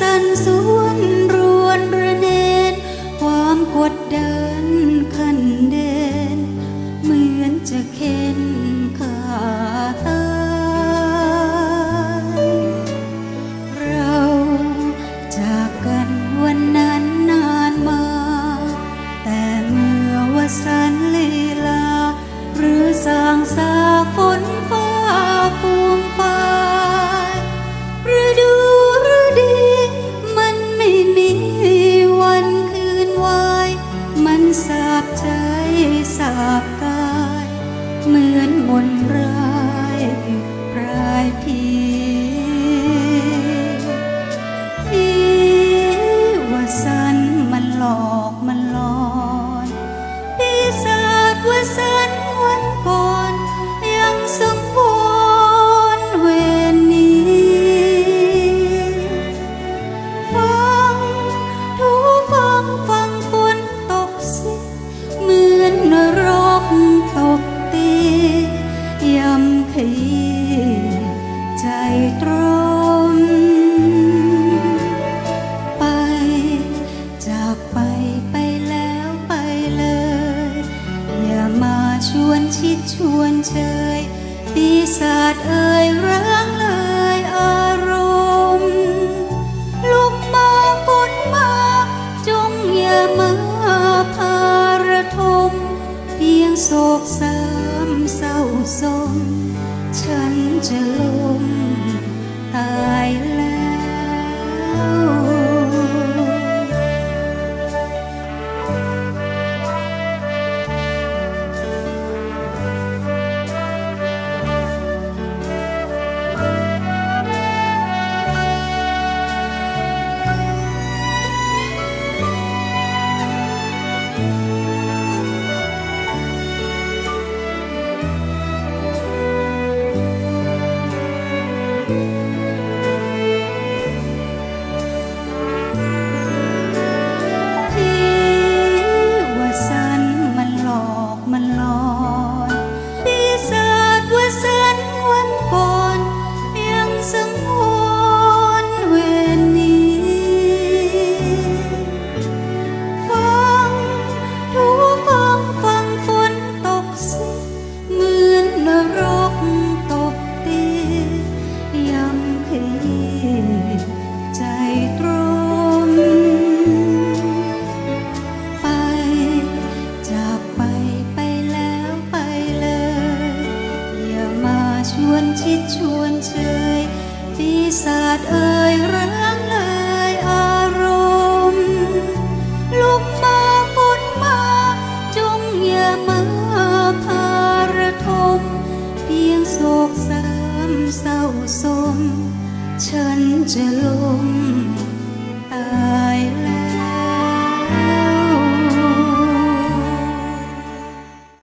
สันสวาบกาย เหมือนมนร้าย ชวนเชยปีศาจเอ่ยเรื่องเลยอารมณ์ ลุกมาฝนมา จงอย่ามาพาระทม เพียงโศกสามเศร้าสม ฉันจะลมตา ดเอ่ยร้องเลยอารมณ์ลมมาฝนมา จงอย่ามาพาระทม เพียงโศกสามเศร้าสม ฉันจะลง